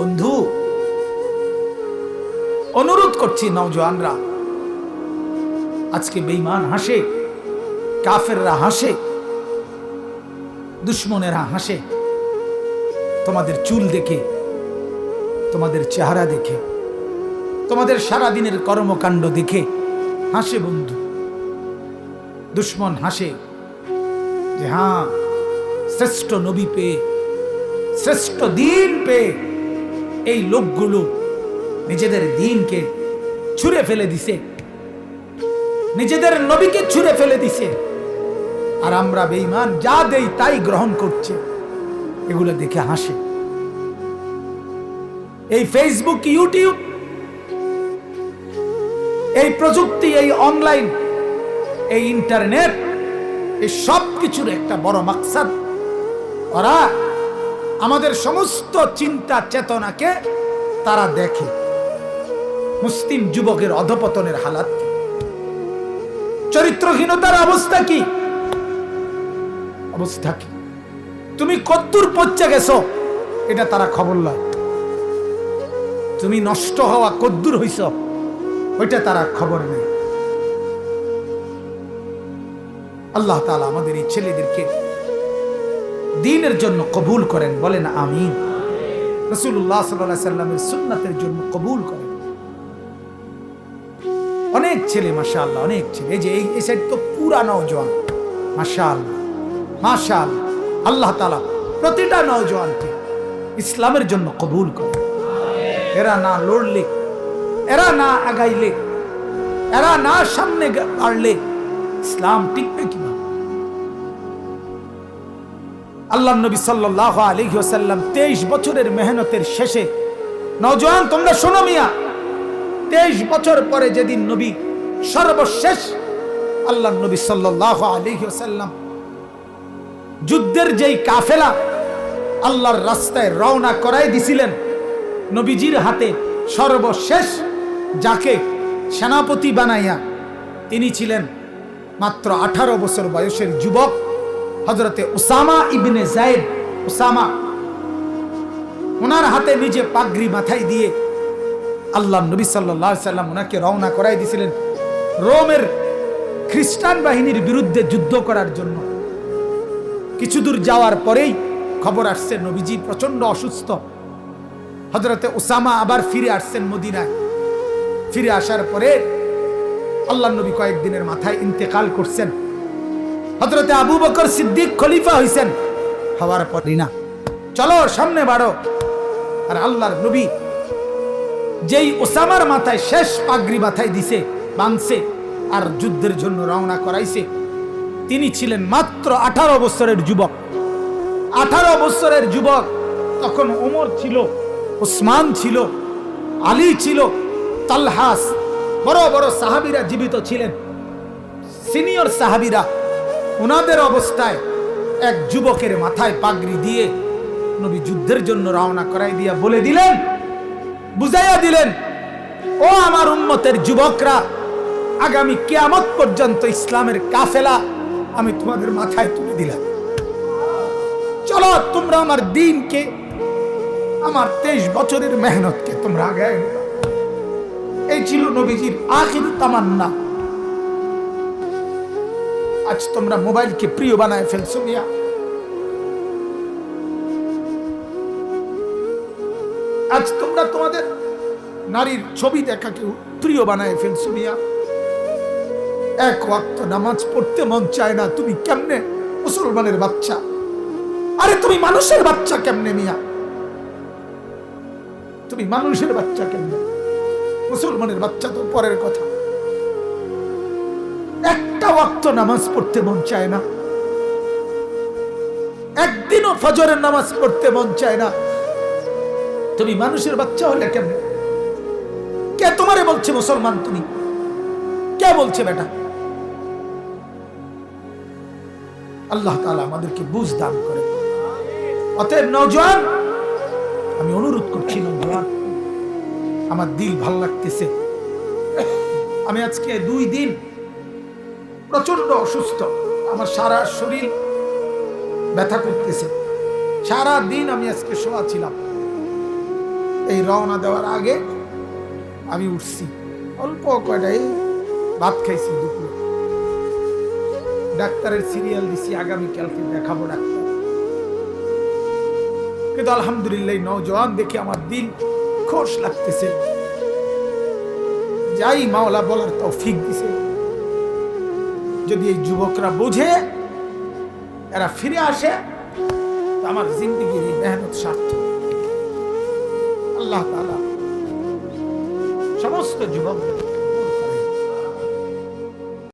বন্ধু, অনুরোধ করছি নওজোয়ানরা, আজকে বেঈমান হাসে, কাফেররা হাসে, দুশ্মনেরা হাসে, তোমাদের চুল দেখে, তোমাদের চেহারা দেখে, তোমাদের সারাদিনের কর্মকাণ্ড দেখে হাসে বন্ধু। দুশ্মন হাসে যে হ্যাঁ শ্রেষ্ঠ নবী পেয়ে, শ্রেষ্ঠ দিন পেয়ে এই লোকগুলো নিজেদের দিনকে ছুঁড়ে ফেলে দিছে। নিজেদের নবীকে ছুঁড়ে ফেলে দিছে। আর আমরা বেঈমান, যা দেই তাই গ্রহণ করছে। এগুলো দেখে হাসে। এই ফেসবুক ইউটিউব এই প্রযুক্তি, এই অনলাইন এই ইন্টারনেট এই সব কিছুর একটা বড় মাকসাদ। ওরা আমাদের সমস্ত চিন্তা চেতনাকে তারা দেখে। মুসলিম যুবকের অধপতনের হালাত। চরিত্রহীনতার অবস্থা কি? অবস্থা কি? তুমি কদ্দুর পচে গেছো, এটা তারা খবর লয়। তুমি নষ্ট হওয়া কদ্দুর হইছ, ওইটা তারা খবর নেই আল্লাহ তাআলা আমাদের এই ছেলেদেরকে দিনের জন্য কবুল করেন, বলেন আমিন। রসুল্লাহ সাল্লাহ সাল্লামের সুন্নাতের জন্য কবুল করেন। অনেক ছেলে মাসা আল্লাহ অনেক ছেলে। যে, এই সাইড তো পুরা নওজোয়ান মাসা আল্লাহ মাসা আল্লাহ আল্লাহ তালা প্রতিটা নওজোয়ানকে ইসলামের জন্য কবুল করে এরা না লড়লে, এরা না আগাইলে, এরা না সামনে বাড়লে, ইসলাম টিকবে কীভাবে আল্লাহ নবী সাল্লাহ আলহি ওসাল্লাম তেইশ বছরের মেহনতের শেষে, নওজোয়ান, তোমরা শোনো মিয়া, তেইশ বছর পরে যেদিন নবী সর্বশেষ আল্লাহ নবী সাল্লাহ আলহি ওসাল্লাম যুদ্ধের যেই কাফেলা আল্লাহর রাস্তায় রওনা করাই দিছিলেন, নবীজির হাতে সর্বশেষ যাকে সেনাপতি বানাইয়া, তিনি ছিলেন মাত্র আঠারো বছর বয়সের যুবক। হজরতে উসামা ইবনে জায়েদ উসামা ওনার হাতে নিজে পাগড়ি মাথায় দিয়ে আল্লাহ নবী সাল্লাহ সাল্লাম ওনাকে রওনা করাই দিয়েছিলেন রোমের খ্রিস্টান বাহিনীর বিরুদ্ধে যুদ্ধ করার জন্য। কিছু দূর যাওয়ার পরেই খবর আসছে, নবীজি প্রচণ্ড অসুস্থ। হজরতে উসামা আবার ফিরে আসছেন মদিনায়। ফিরে আসার পরে আল্লাহ নবী কয়েকদিনের মাথায় ইন্তেকাল করছেন। হজরতে আবু বকর সিদ্দিক খলিফা হইছেন। হওয়ার পরই না চলো, সামনে বাড়ো। আর আল্লাহর নবী যেই ওসামার মাথায় শেষ পাগড়ি মাথায় দিছে, বাঁধছে, আর যুদ্ধের জন্য রওনা করাইছে, তিনি ছিলেন মাত্র আঠারো বছরের যুবক। আঠারো বছরের যুবক তখন ওমর ছিল, ওসমান ছিল, আলী ছিল, তালহাস, বড় বড় সাহাবিরা জীবিত ছিলেন। সিনিয়র সাহাবিরা ওনাদের অবস্থায় এক যুবকের মাথায় পাগড়ি দিয়ে নবী যুদ্ধের জন্য রওনা করাই দিয়া বলে দিলেন, বুঝাইয়া দিলেন, ও আমার উম্মতের যুবকরা, আগামী কেয়ামত পর্যন্ত ইসলামের কাফেলা আমি তোমাদের মাথায় তুলে দিলাম। চলো তোমরা আমার দিনকে, আমার তেইশ বছরের মেহনতকে তোমরা আগে এই ছিল নবীজির আখির তামান্না। আজ তোমরা মোবাইলকে প্রিয় বানায় ফেলছো, মিয়া। আজ তোমরা তোমাদের নারীর ছবি দেখাকে প্রিয় বানায় ফেলছো, মিয়া। এক ওয়াক্ত নামাজ পড়তে মন চায় না, তুমি কেমনে মুসলমানের বাচ্চা? আরে, তুমি মানুষের বাচ্চা কেমনে, মিয়া? তুমি মানুষের বাচ্চা কেমনে? মুসলমানের বাচ্চা তো পরের কথা। ওয়াক্ত নামাজ পড়তে মন চায় না। একদিনও ফজরের নামাজ পড়তে মন চায় না। তুমি মানুষের বাচ্চা হলে কেমনে? কে তোমারে বলছে মুসলমান তুমি? কে বলছে বেটা? আল্লাহ তাআলা আমাদেরকে বুঝ দান করে। অতএব নওজোয়ান, আমি অনুরোধ করছি নওজোয়ান, আমার দিল ভালো লাগতেছে। আমি আজকে দুই দিন প্রচণ্ড অসুস্থ। আমার সারা শরীর ব্যথা করতেছে। সারা দিন আমি আজকে শোয়া ছিলাম। এই রওনা দেওয়ার আগে আমি উঠছি। অল্প কয়টাই ভাত খাইছি দুপুরে। ডাক্তারের সিরিয়াল দিছি, আগামীকালকে দেখাবো ডাক্তার। কিন্তু আলহামদুলিল্লাহ নৌজওয়ান দেখে আমার দিন খোশ লাগতেছে। যাই মাওলা বলার তৌফিক দিছে। যদি এই যুবকরা বুঝে, এরা ফিরে আসে, তো আমার জিন্দগির এই মেহনত সার্থক। আল্লাহ সমস্ত যুবকদের